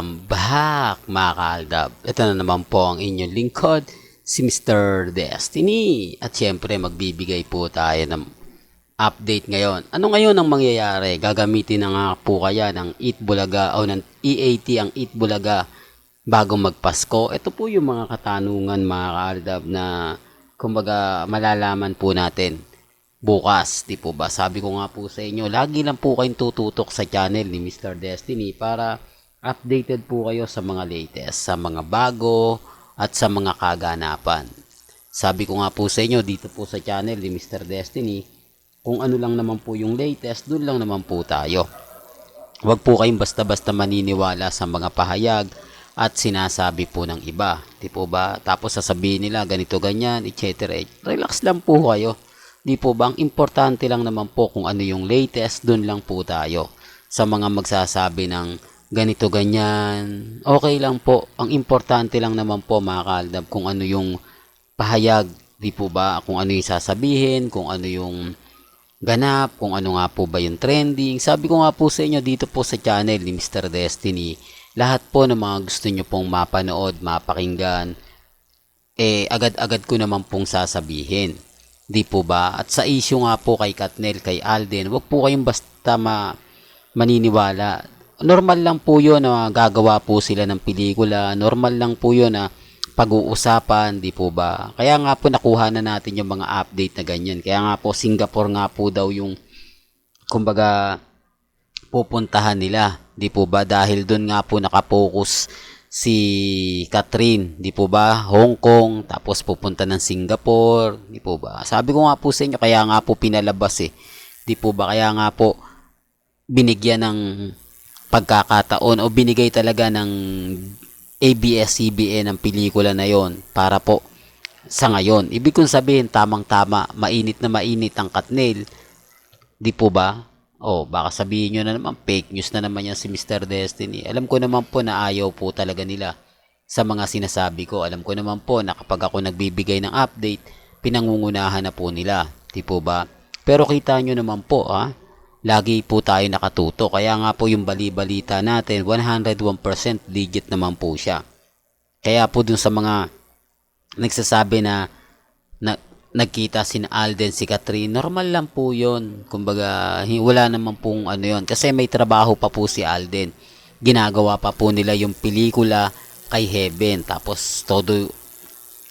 Welcome back mga kaaldab. Ito na naman po ang inyong lingkod, si Mr. Destiny. At syempre magbibigay po tayo ng update ngayon. Ano ngayon ang mangyayari? Gagamitin na nga po kaya ng Eat Bulaga o ng EAT ang Eat Bulaga bago magpasko? Ito po yung mga katanungan mga kaaldab na kumbaga malalaman po natin bukas, di po ba? Sabi ko nga po sa inyo, lagi lang po kayong tututok sa channel ni Mr. Destiny para updated po kayo sa mga latest, sa mga bago at sa mga kaganapan. Sabi ko nga po sa inyo dito po sa channel ni Mr. Destiny, kung ano lang naman po yung latest, dun lang naman po tayo. Huwag po kayong basta-basta maniniwala sa mga pahayag at sinasabi po ng iba. Di po ba? Tapos sasabihin nila ganito ganyan, etc. Relax lang po kayo. Di po ba? Ang importante lang naman po kung ano yung latest, dun lang po tayo. Sa mga magsasabi ng ganito ganyan, okay lang po. Ang importante lang naman po mga kaaldab kung ano yung pahayag. Di po ba? Kung ano yung sasabihin, kung ano yung ganap, kung ano nga po ba yung trending. Sabi ko nga po sa inyo dito po sa channel ni Mr. Destiny, lahat po ng mga gusto nyo pong mapanood, mapakinggan, eh agad-agad ko naman pong sasabihin. Di po ba? At sa issue nga po kay Katnel, kay Alden, wag po kayong basta ma maniniwala. Normal lang po yun na gagawa po sila ng pelikula. Normal lang po yun na pag-uusapan, di po ba? Kaya nga po nakuha na natin yung mga update na ganyan. Kaya nga po Singapore nga po daw yung kumbaga pupuntahan nila. Di po ba? Dahil doon nga po nakapokus si Catherine, di po ba? Hong Kong, tapos pupunta ng Singapore, di po ba? Sabi ko nga po sa inyo, kaya nga po pinalabas eh. Di po ba? Kaya nga po binigyan ng pagkakataon o binigay talaga ng ABS-CBN ang pelikula na yon para po sa ngayon. Ibig kong sabihin, tamang-tama, mainit na mainit ang Katnil. Di po ba? Oh, baka sabihin nyo na naman, fake news na naman yan si Mr. Destiny. Alam ko naman po na ayaw po talaga nila sa mga sinasabi ko. Alam ko naman po na kapag ako nagbibigay ng update, pinangungunahan na po nila. Di po ba? Pero kita nyo naman po, ha? Lagi po tayo nakatuto. Kaya nga po yung bali-balita natin, 101% legit naman po siya. Kaya po dun sa mga nagsasabi na, na nagkita si Alden, si Catherine, normal lang po yon Kumbaga, wala naman pong ano yon Kasi may trabaho pa po si Alden. Ginagawa pa po nila yung pelikula kay Heaven. Tapos, todo,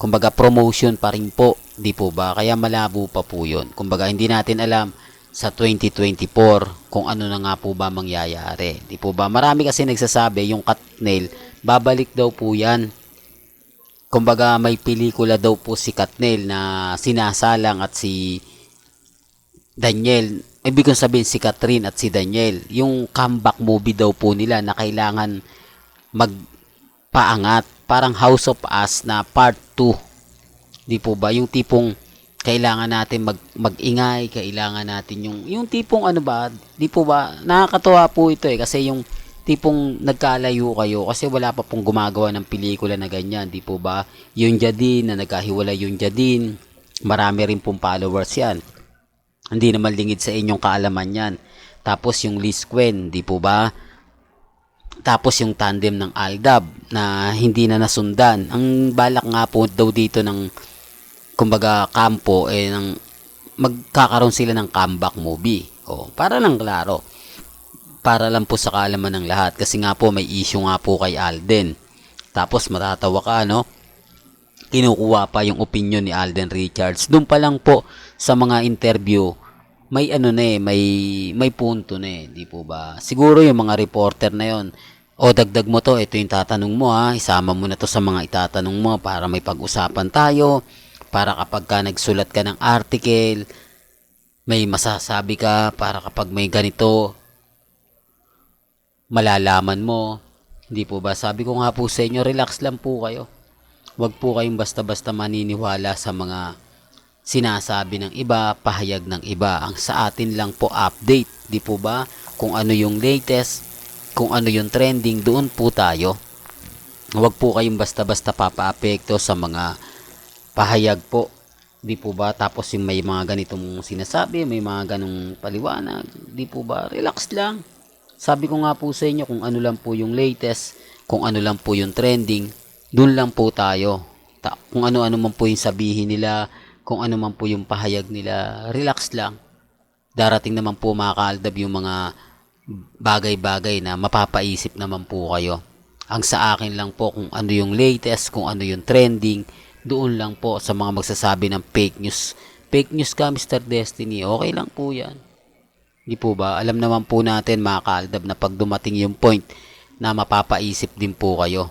kumbaga, promotion pa rin po. Di po ba? Kaya malabo pa po yon Kumbaga, hindi natin alam sa 2024 kung ano na nga po ba mangyayari. Di po ba? Marami kasi nagsasabi, yung Katnel, babalik daw po yan. Kumbaga may pelikula daw po si Katnel na sinasalang at si Daniel. Ibig kong sabihin si Catherine at si Daniel. Yung comeback movie daw po nila na kailangan magpaangat. Parang House of Us na part 2 di po ba? Yung tipong kailangan natin mag magingay kailangan natin yung yung tipong ano ba di po ba nakakatuwa po ito eh kasi yung tipong nagkalayo kayo kasi wala pa pong gumagawa ng pelikula na ganyan, di po ba? Yung Jadine na nagkahiwalay yung Jadine, marami rin pong followers yan. Hindi naman lingid sa inyong kaalaman yan. Tapos yung Liz Quen, di po ba? Tapos yung tandem ng Aldab na hindi na nasundan. Ang balak nga po daw dito ng kumbaga kampo eh ng magkakaroon sila ng comeback movie. O, para lang klaro para lang po sa kaalaman ng lahat kasi nga po may issue nga po kay Alden. Tapos matatawa ka no? Kinukuha pa yung opinion ni Alden Richards. Doon pa lang po sa mga interview may ano na eh, may may punto na eh, di po ba? Siguro yung mga reporter na yon o dagdag mo to, ito yung tatanong mo ha, isama mo na to sa mga itatanong mo para may pag-usapan tayo, para kapag ka nagsulat ka ng article, may masasabi ka, para kapag may ganito, malalaman mo. Hindi po ba? Sabi ko nga po sa inyo, relax lang po kayo. Huwag po kayong basta-basta maniniwala sa mga sinasabi ng iba, pahayag ng iba. Ang sa atin lang po update, di po ba? Kung ano yung latest, kung ano yung trending, doon po tayo. Huwag po kayong basta-basta papaapekto sa mga pahayag po. Di po ba? Tapos yung may mga ganitong sinasabi, may mga ganong paliwanag, di po ba? Relax lang. Sabi ko nga po sa inyo kung ano lang po yung latest kung ano lang po yung trending, dun lang po tayo. Ta- kung ano-ano man po yung sabihin nila, kung ano man po yung pahayag nila, relax lang. Darating naman po mga kaaldab yung mga bagay-bagay na mapapaisip naman po kayo. Ang sa akin lang po kung ano yung latest, kung ano yung trending, doon lang po sa mga magsasabi ng fake news. Fake news ka, Mr. Destiny, okay lang po yan. Di po ba? Alam naman po natin mga kaaldab na pag dumating yung point na mapapaisip din po kayo.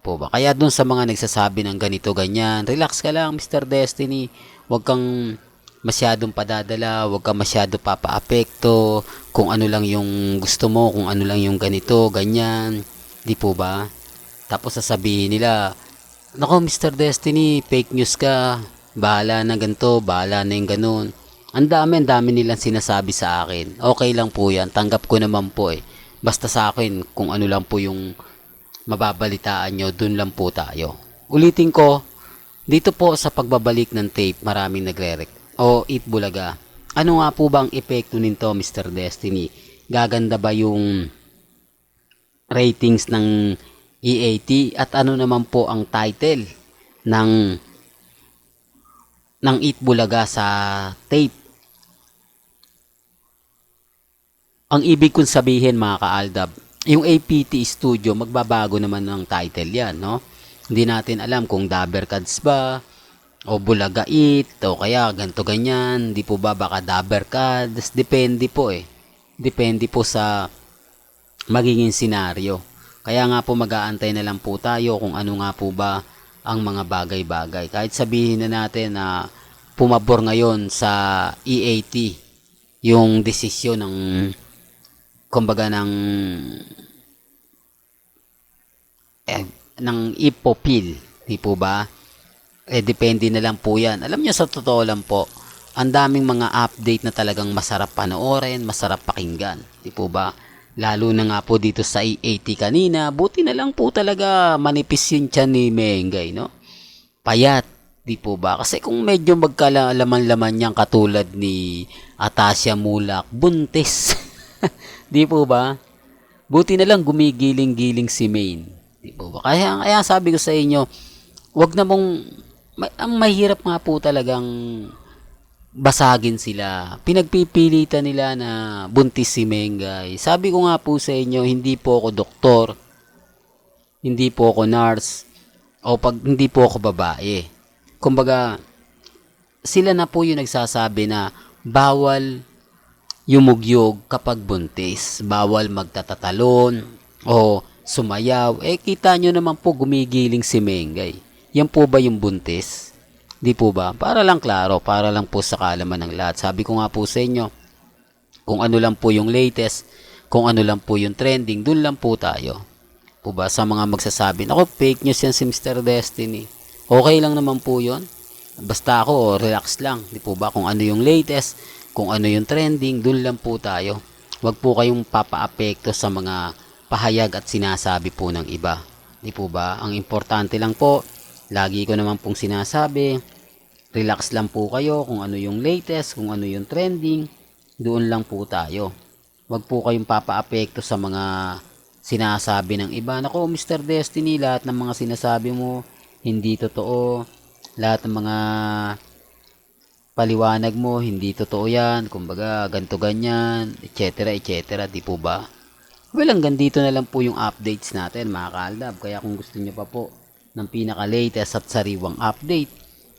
Po ba? Kaya dun sa mga nagsasabi ng ganito ganyan, relax ka lang Mr. Destiny. Huwag kang masyadong padadala, huwag kang masyado papaapekto, kung ano lang yung gusto mo, kung ano lang yung ganito, ganyan. Di po ba? Tapos sasabihin nila, Nako Mr. Destiny, fake news ka. Bahala na ganito, bahala na yung ganun. Ang dami, ang dami nilang sinasabi sa akin. Okay lang po yan, tanggap ko naman po eh. Basta sa akin, kung ano lang po yung mababalitaan nyo, dun lang po tayo. Ulitin ko, dito po sa pagbabalik ng tape, maraming nagre O Eat Bulaga. Ano nga po ba ang epekto nito, Mr. Destiny? Gaganda ba yung ratings ng EAT at ano naman po ang title ng ng Eat Bulaga sa tape? Ang ibig kong sabihin mga kaaldab, yung APT Studio, magbabago naman ng title yan, no? Hindi natin alam kung Dabber Cards ba, o Bulaga It, o kaya ganto ganyan, di po ba baka Dabber Cards, depende po eh. Depende po sa magiging senaryo. Kaya nga po mag-aantay na lang po tayo kung ano nga po ba ang mga bagay-bagay. Kahit sabihin na natin na pumabor ngayon sa EAT yung desisyon ng kumbaga ng eh, ng ipopil, di po ba? Eh, depende na lang po yan. Alam niyo, sa totoo lang po, ang daming mga update na talagang masarap panoorin, masarap pakinggan. Di po ba? Lalo na nga po dito sa EAT kanina, buti na lang po talaga manipis yung tiyan ni Mengay, no? Payat, di po ba? Kasi kung medyo magkalaman-laman niyang katulad ni Atasha Mulak, buntis. di po ba? Buti na lang gumigiling-giling si Maine. Di po ba? Kaya, kaya sabi ko sa inyo, wag na mong, ang mahirap nga po talagang basagin sila. Pinagpipilitan nila na buntis si Mengay. Sabi ko nga po sa inyo, hindi po ako doktor, hindi po ako nurse, o pag hindi po ako babae. Kumbaga, sila na po yung nagsasabi na bawal yumugyog kapag buntis, bawal magtatatalon o sumayaw. Eh, kita nyo naman po gumigiling si Mengay. Yan po ba yung buntis? Di po ba? Para lang klaro, para lang po sa kaalaman ng lahat. Sabi ko nga po sa inyo, kung ano lang po yung latest, kung ano lang po yung trending, dun lang po tayo. Po ba? Sa mga magsasabi, ako fake news yan si Mr. Destiny. Okay lang naman po yon. Basta ako, relax lang. Di po ba? Kung ano yung latest, kung ano yung trending, dun lang po tayo. Huwag po kayong papaapekto sa mga pahayag at sinasabi po ng iba. Di po ba? Ang importante lang po, Lagi ko naman pong sinasabi, relax lang po kayo kung ano yung latest, kung ano yung trending, doon lang po tayo. Huwag po kayong papaapekto sa mga sinasabi ng iba. Nako, Mr. Destiny, lahat ng mga sinasabi mo, hindi totoo. Lahat ng mga paliwanag mo, hindi totoo yan. Kumbaga, ganto ganyan, etc. etc. Di po ba? Well, hanggang dito na lang po yung updates natin, mga kaaldab. Kaya kung gusto nyo pa po, ng pinaka-latest at sariwang update.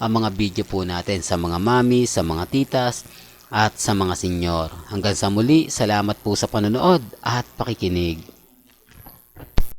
ang mga video po natin sa mga mami, sa mga titas, at sa mga senyor. Hanggang sa muli, salamat po sa panonood at pakikinig.